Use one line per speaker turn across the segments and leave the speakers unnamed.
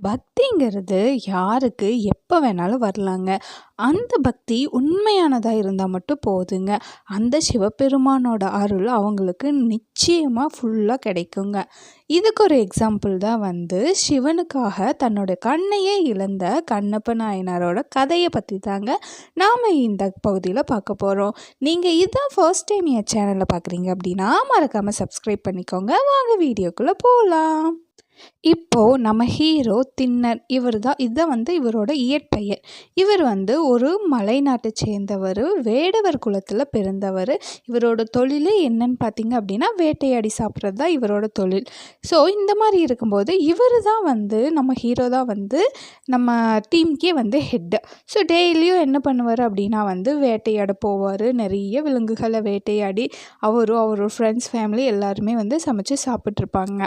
பக்திங்கிறது யாருக்கு எப்போ வேணாலும் வரலாங்க. அந்த பக்தி உண்மையானதாக இருந்தால் மட்டும் போதுங்க. அந்த சிவபெருமானோட அருள் அவங்களுக்கு நிச்சயமாக ஃபுல்லாக கிடைக்குங்க. இதுக்கு ஒரு எக்ஸாம்பிள் தான் வந்து சிவனுக்காக தன்னோட கண்ணையே இழந்த கண்ணப்ப நாயனாரோட கதையை பற்றி தாங்க நாம் இந்த பகுதியில் பார்க்க போகிறோம் நீங்கள் இதுதான் ஃபர்ஸ்ட் டைம் என் சேனலில் பார்க்குறீங்க அப்படின்னா மறக்காமல் சப்ஸ்கிரைப் பண்ணிக்கோங்க. வாங்க வீடியோக்குள்ளே போகலாம் இப்போது நம்ம ஹீரோ தின்னர் இவர் தான் இதுதான் வந்து இவரோட இயற்பெயர். இவர் வந்து ஒரு மலைநாட்டை சேர்ந்தவர் வேடவர் குலத்தில் பிறந்தவர். இவரோட தொழிலே என்னன்னு பார்த்தீங்க அப்படின்னா வேட்டையாடி சாப்பிட்றது தான் இவரோட தொழில். ஸோ இந்த மாதிரி இருக்கும்போது இவர் தான் வந்து நம்ம ஹீரோ தான் வந்து நம்ம டீமுக்கே வந்து ஹெட்டு ஸோ டெய்லியும் என்ன பண்ணுவார் அப்படின்னா வந்து வேட்டையாட போவார். நிறைய விலங்குகளை வேட்டையாடி அவரும் அவரோட ஃப்ரெண்ட்ஸ் ஃபேமிலி எல்லாருமே வந்து சமைச்சு சாப்பிட்ருப்பாங்க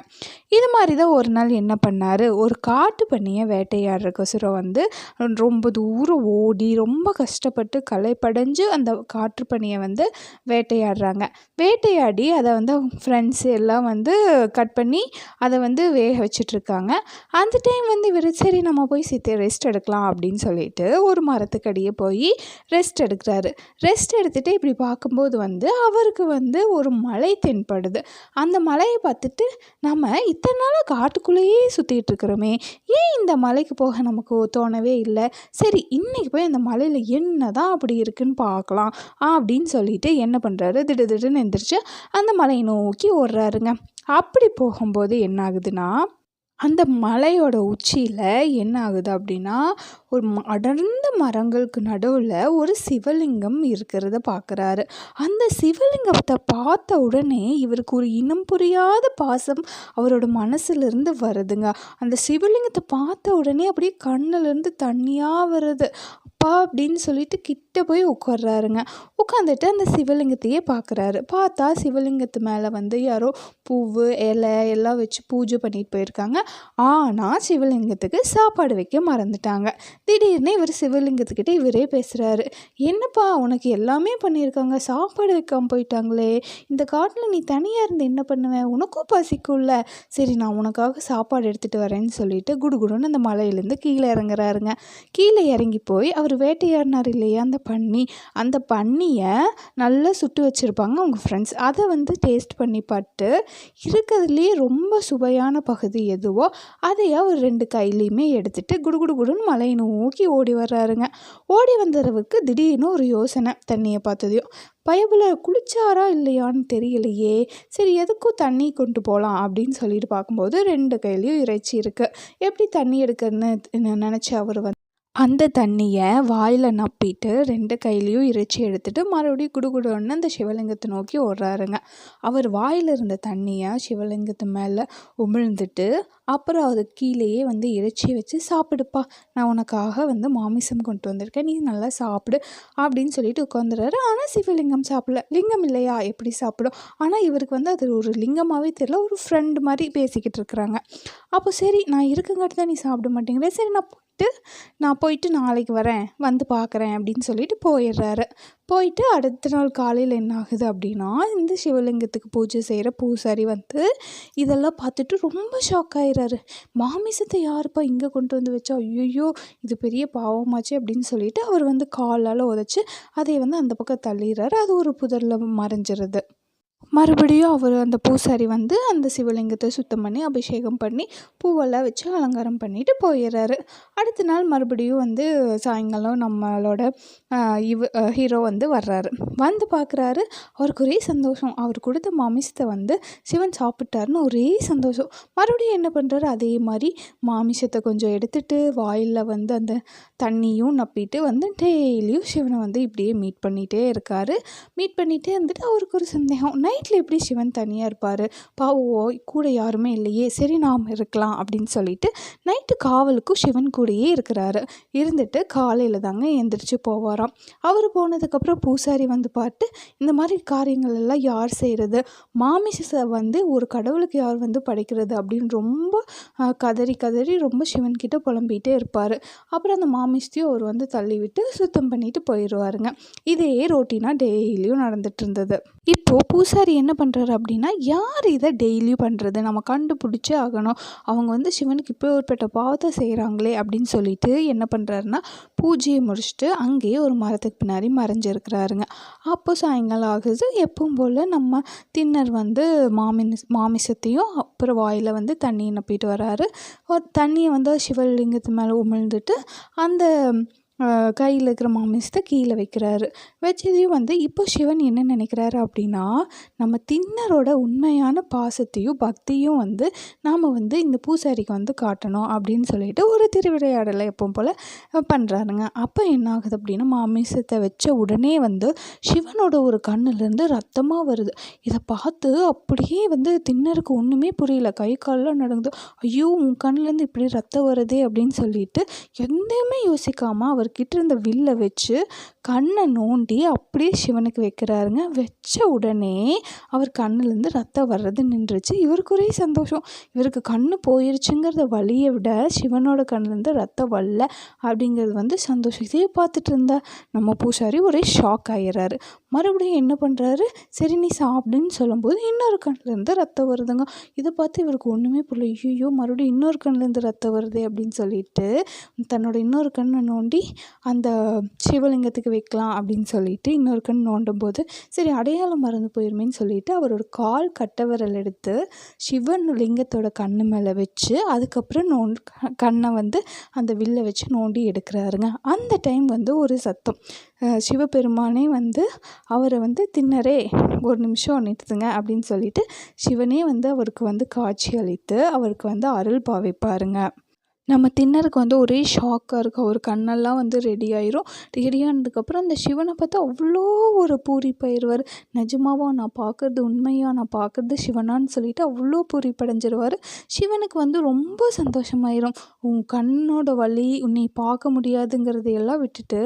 இது மாதிரி தான் ஒரு நாள் என்ன பண்ணார்? ஒரு காட்டு பண்ணியை வேட்டையாடுறக்கொசரம் வந்து ரொம்ப தூரம் ஓடி ரொம்ப கஷ்டப்பட்டு களைப்படைஞ்சு அந்த காட்டு பனியை வந்து வேட்டையாடுறாங்க. வேட்டையாடி அதை வந்து ஃப்ரெண்ட்ஸ் எல்லாம் வந்து கட் பண்ணி அதை வந்து வேக வச்சிட்ருக்காங்க. அந்த டைம் வந்து இவர் சரி நம்ம போய் சித்த ரெஸ்ட் எடுக்கலாம் அப்படின்னு சொல்லிட்டு ஒரு மரத்துக்கடியே போய் ரெஸ்ட் எடுக்கிறாரு. ரெஸ்ட் எடுத்துகிட்டு இப்படி பார்க்கும்போது வந்து அவருக்கு வந்து ஒரு மலை தென்படுது. அந்த மலையை பார்த்துட்டு நம்ம இத்தனை நாளாக காட்டுக்குள்ளேயே சுற்றிட்டு இருக்கிறோமே. ஏன் இந்த மலைக்கு போக நமக்கு தோணவே இல்லை? சரி இன்றைக்கி போய் அந்த மலையில் என்ன தான் அப்படி இருக்குன்னு பார்க்கலாம் அப்படின்னு சொல்லிட்டு என்ன பண்ணுறாரு திடு திடுன்னு எந்திரிச்சு அந்த மலையை நோக்கி ஓடுறாருங்க. அப்படி போகும்போது என்ன ஆகுதுன்னா அந்த மலையோட உச்சியில் என்ன ஆகுது அப்படின்னா ஒரு அடர்ந்த மரங்களுக்கு நடுவில் ஒரு சிவலிங்கம் இருக்கிறத பார்க்குறாரு அந்த சிவலிங்கத்தை பார்த்த உடனே இவருக்கு ஒரு இனம் புரியாத பாசம் அவரோட மனசுலேருந்து வருதுங்க. அந்த சிவலிங்கத்தை பார்த்த உடனே அப்படியே கண்ணுலேருந்து தண்ணியாக வருது. அப்பா அப்படின்னு சொல்லிட்டு கிட்ட போய் உட்கார்றாருங்க. உட்காந்துட்டு அந்த சிவலிங்கத்தையே பார்க்குறாரு பார்த்தா சிவலிங்கத்து மேலே வந்து யாரோ பூவு இலை எல்லாம் வச்சு பூஜை பண்ணிட்டு போயிருக்காங்க. ஆனால் சிவலிங்கத்துக்கு சாப்பாடு வைக்க மறந்துட்டாங்க. திடீர்னு இவர் சிவலிங்கத்துக்கிட்ட இவரே பேசுகிறாரு என்னப்பா உனக்கு எல்லாமே பண்ணியிருக்காங்க. சாப்பாடு வைக்காமல் போயிட்டாங்களே. இந்த காட்டில் நீ தனியாக இருந்து என்ன பண்ணுவேன் உனக்கும் பசிக்கும்ல. சரி நான் உனக்காக சாப்பாடு எடுத்துகிட்டு வரேன்னு சொல்லிட்டு குடுகுடுன்னு அந்த மலையிலேருந்து கீழே இறங்குறாருங்க. கீழே இறங்கி போய் அவர் வேட்டையாடினார் இல்லையா அந்த பன்னி. அந்த பன்னியை நல்லா சுட்டு வச்சுருப்பாங்க அவங்க ஃப்ரெண்ட்ஸ் அதை வந்து டேஸ்ட் பண்ணி பார்த்து இருக்கிறதுலேயே ரொம்ப சுவையான பகுதி எதுவோ அதையே ஒரு ரெண்டு கையிலையுமே எடுத்துகிட்டு குடுகுடு குடுன்னு மலையை நோக்கி ஓடி வர்றாருங்க. ஓடி வந்தவருக்கு திடீர்னு ஒரு யோசனை தண்ணியை பார்த்ததையும் பயபில் குளிச்சாரா இல்லையான்னு தெரியலையே. சரி எதுக்கும் தண்ணி கொண்டு போகலாம் அப்படின்னு சொல்லிட்டு பார்க்கும்போது ரெண்டு கையிலையும் இறைச்சி இருக்குது எப்படி தண்ணி எடுக்கிறதுன்னு நினச்சி அவர் வந்து அந்த தண்ணியை வாயில் நப்பிட்டு ரெண்டு கையிலையும் இறைச்சி எடுத்துட்டு மறுபடியும் குடுகுடுன்னு அந்த சிவலிங்கத்தை நோக்கி ஓடுறாருங்க. அவர் வாயில் இருந்த தண்ணியை சிவலிங்கத்து மேலே உமிழ்ந்துட்டு அப்புறம் அது கீழேயே வந்து இறைச்சி வச்சு சாப்பிடுப்பா. நான் உனக்காக வந்து மாமிசம் கொண்டு வந்திருக்கேன். நீ நல்லா சாப்பிடு அப்படின்னு சொல்லிட்டு உட்காந்துறாரு ஆனால் சிவலிங்கம் சாப்பிடல. லிங்கம் இல்லையா? எப்படி சாப்பிடும்? ஆனால் இவருக்கு வந்து அது ஒரு லிங்கமாகவே தெரியல. ஒரு ஃப்ரெண்டு மாதிரி பேசிக்கிட்டு இருக்கிறாங்க. அப்போ சரி நான் இருக்கங்காட்டி தான் நீ சாப்பிட மாட்டேங்கிறேன் சரி நான் விட்டு நான் போயிட்டு நாளைக்கு வரேன் வந்து பார்க்குறேன் அப்படின்னு சொல்லிட்டு போயிடுறாரு. போயிட்டு அடுத்த நாள் காலையில் என்ன ஆகுது அப்படின்னா இந்த சிவலிங்கத்துக்கு பூஜை செய்கிற பூசாரி வந்து இதெல்லாம் பார்த்துட்டு ரொம்ப ஷாக் ஆகிறாரு மாமிசத்தை யாருப்பா இங்கே கொண்டு வந்து வச்சா? ஐயோ இது பெரிய பாவமாச்சு அப்படின்னு சொல்லிட்டு அவர் வந்து காலால் உதச்சி அதை வந்து அந்த பக்கம் தள்ளிடுறாரு. அது ஒரு புதரில் மறைஞ்சிருது. மறுபடியும் அவர் அந்த பூசாரி வந்து அந்த சிவலிங்கத்தை சுத்தம் பண்ணி அபிஷேகம் பண்ணி பூவெல்லாம் வச்சு அலங்காரம் பண்ணிட்டு போயிடுறாரு. அடுத்த நாள் மறுபடியும் வந்து சாயங்காலம் நம்மளோட இவ ஹீரோ வந்து வர்றாரு. வந்து பார்க்குறாரு. அவருக்கு ஒரே சந்தோஷம். அவர் கொடுத்த மாமிசத்தை வந்து சிவன் சாப்பிட்டாருன்னு ஒரே சந்தோஷம். மறுபடியும் என்ன பண்ணுறாரு அதே மாதிரி மாமிசத்தை கொஞ்சம் எடுத்துட்டு வாயில் வந்து அந்த தண்ணியும் நப்பிட்டு வந்து டெய்லியும் சிவனை வந்து இப்படியே மீட் பண்ணிகிட்டே இருக்காரு. மீட் பண்ணிகிட்டே இருந்துட்டு அவருக்கு ஒரு சந்தேகம். நைட்டில் எப்படி சிவன் தனியாக இருப்பார்? பாவோ கூட யாருமே இல்லையே. சரி நாம் இருக்கலாம் அப்படின்னு சொல்லிட்டு நைட்டு காவலுக்கும் சிவன் கூடயே இருக்கிறாரு. இருந்துட்டு காலையில் தாங்க எந்திரிச்சு போவாராம். அவர் போனதுக்கப்புறம் பூசாரி வந்து பார்த்து இந்த மாதிரி காரியங்கள் எல்லாம் யார் செய்கிறது மாமிசத்தை வந்து ஒரு கடவுளுக்கு யார் வந்து படைக்கிறது அப்படின்னு ரொம்ப கதறி கதறி ரொம்ப சிவன்கிட்ட புலம்பிகிட்டே இருப்பார். அப்புறம் அந்த மாமிசத்தையும் அவர் வந்து தள்ளிவிட்டு சுத்தம் பண்ணிட்டு போயிடுவாருங்க இதே ரொட்டீனாக டெய்லியும் நடந்துட்டு இருந்தது இப்போது பூசாரி என்ன பண்ணுறாரு அப்படின்னா யார் இதை டெய்லியும் பண்ணுறது நம்ம கண்டுபிடிச்சே ஆகணும். அவங்க வந்து சிவனுக்கு இப்போ ஒருப்பட்ட பாவத்தை செய்கிறாங்களே அப்படின்னு சொல்லிட்டு என்ன பண்ணுறாருன்னா பூஜையை முடிச்சுட்டு அங்கேயே ஒரு மரத்துக்கு பின்னாடி மறைஞ்சிருக்கிறாருங்க. அப்போ சாயங்காலம் ஆகுது. எப்பவும் போல் நம்ம தின்னர் வந்து மாமின் மாமிசத்தையும் அப்புறம் வாயில் வந்து தண்ணி நப்பிட்டு வராரு. ஒரு தண்ணியை வந்து சிவலிங்கத்து மேலே உமிழ்ந்துட்டு அந்த கையில் இருக்கிற மாமிசத்தை கீழே வைக்கிறாரு. வச்சதையும் வந்து இப்போ சிவன் என்ன நினைக்கிறாரு அப்படின்னா நம்ம தின்னரோட உண்மையான பாசத்தையும் பக்தியும் வந்து நாம் வந்து இந்த பூசாரிக்கு வந்து காட்டணும் அப்படின்னு சொல்லிட்டு ஒரு திருவிளையாடலை எப்பவும் போல் பண்ணுறாருங்க அப்போ என்ன ஆகுது அப்படின்னா மாமிசத்தை வச்ச உடனே வந்து சிவனோட ஒரு கண்ணுலேருந்து ரத்தமாக வருது. இதை பார்த்து அப்படியே வந்து தின்னருக்கு ஒன்றுமே புரியல. கை காலெலாம் நடந்து ஐயோ உன் கண்ணுலேருந்து இப்படி ரத்தம் வருதே அப்படின்னு சொல்லிட்டு எந்தையுமே யோசிக்காமல் அவர் கிட்ட இருந்த வில்லை வச்சு கண்ணை நோண்டி அப்படியே சிவனுக்கு வைக்கிறாருங்க. வச்ச உடனே அவர் கண்ணுலேருந்து ரத்தம் வர்றது நின்றுச்சு. இவருக்கு ஒரே சந்தோஷம். இவருக்கு கண்ணு போயிருச்சுங்கிறத வழியை விட சிவனோட கண்ணுலேருந்து ரத்தம் வரல அப்படிங்கிறது வந்து சந்தோஷம் இதே பார்த்துட்டு இருந்தா. நம்ம பூசாரி ஒரே ஷாக் ஆகிடுறாரு மறுபடியும் என்ன பண்ணுறாரு சரி நீ சாப்பிடுன்னு சொல்லும்போது இன்னொரு கண்ணுலேருந்து ரத்தம் வருதுங்க. இதை பார்த்து இவருக்கு ஒன்றுமே புரியல. ஐயோ மறுபடியும் இன்னொரு கண்ணுலேருந்து ரத்தம் வருது அப்படின்னு சொல்லிட்டு தன்னோட இன்னொரு கண்ணை நோண்டி அந்த சிவலிங்கத்துக்கு வைக்கலாம் அப்படின்னு சொல்லிட்டு இன்னொரு கண் நோண்டும் போது சரி அடையாளம் மறந்து போயிருமேன்னு சொல்லிட்டு அவரோட கால் கட்டவரல் எடுத்து சிவன் லிங்கத்தோட கண்ணு மேலே வச்சு அதுக்கப்புறம் நோண்டு கண்ணை வந்து அந்த வில்லை வச்சு நோண்டி எடுக்கிறாருங்க. அந்த டைம் வந்து ஒரு சத்தம். சிவபெருமானே வந்து அவரை வந்து தின்னரே ஒரு நிமிஷம் நிறுத்துங்க அப்படின்னு சொல்லிட்டு சிவனே வந்து அவருக்கு வந்து காட்சி அளித்து அவருக்கு வந்து அருள் பாவிப்பாருங்க நம்ம தின்னருக்கு வந்து ஒரே ஷாக்காக இருக்கும். அவர் கண்ணெல்லாம் வந்து ரெடி ஆயிரும். ரெடி ஆனதுக்கப்புறம் அந்த சிவனை பார்த்தா அவ்வளோ ஒரு பூரிப்பாயிருவார் நிஜமாவா நான் பார்க்குறது உண்மையாக நான் பார்க்குறது சிவனான்னு சொல்லிட்டு அவ்வளோ பூரிப்படைஞ்சிருவார். சிவனுக்கு வந்து ரொம்ப சந்தோஷமாயிரும். உன் கண்ணோட வலி உன்னை பார்க்க முடியாதுங்கிறதையெல்லாம் விட்டுட்டு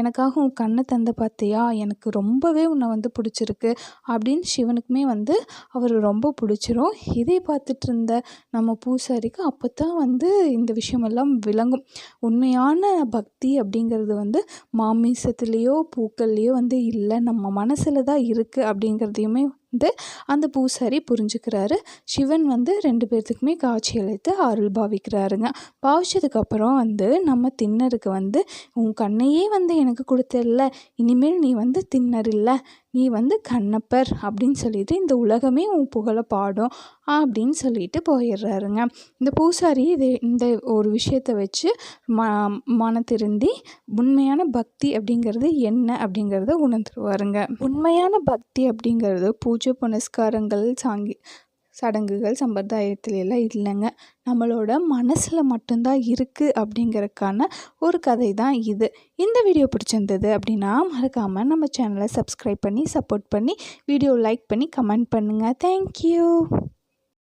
எனக்காக உன் கண்ணை தந்த பார்த்தியா எனக்கு ரொம்பவே உன்னை வந்து பிடிச்சிருக்கு. அப்படின்னு சிவனுக்குமே வந்து அவர் ரொம்ப பிடிச்சிரும். இதை பார்த்துட்டு இருந்த நம்ம பூசாரிக்கு அப்போ தான் வந்து இந்த விஷயமெல்லாம் விளங்கும். உண்மையான பக்தி அப்படிங்கிறது வந்து மாமிசத்துலேயோ பூக்கள்லேயோ வந்து இல்லை. நம்ம மனசில் தான் இருக்குது அப்படிங்கிறதையுமே வந்து அந்த பூசாரி புரிஞ்சுக்கிறாரு. சிவன் வந்து ரெண்டு பேர்த்துக்குமே காட்சி அளித்து அருள் பாவிக்கிறாருங்க. பாவிச்சதுக்கப்புறம் வந்து நம்ம தின்னருக்கு வந்து உன் கண்ணையே வந்து எனக்கு கொடுத்தல இனிமேல் நீ வந்து தின்னர் இல்லை நீ வந்து கண்ணப்பர் அப்படின்னு சொல்லிட்டு இந்த உலகமே உன் புகழை பாடும் அப்படின்னு சொல்லிட்டு போயிடுறாருங்க. இந்த பூசாரி இது இந்த ஒரு விஷயத்தை வச்சு ம மன திருந்தி உண்மையான பக்தி அப்படிங்கிறது என்ன அப்படிங்கிறத உணர்ந்துருவாருங்க. உண்மையான பக்தி அப்படிங்கிறது பூஜை புனஸ்காரங்கள் சாங்கி சடங்குகள் சம்பிரதாயத்துல எல்லாம் இல்லைங்க. நம்மளோட மனசில் மட்டும்தான் இருக்குது அப்படிங்கிறதுக்கான ஒரு கதை தான் இது. இந்த வீடியோ பிடிச்சிருந்தது அப்படின்னா மறக்காமல் நம்ம சேனலை சப்ஸ்கிரைப் பண்ணி சப்போர்ட் பண்ணி வீடியோ லைக் பண்ணி கமெண்ட் பண்ணுங்கள் தேங்க்யூ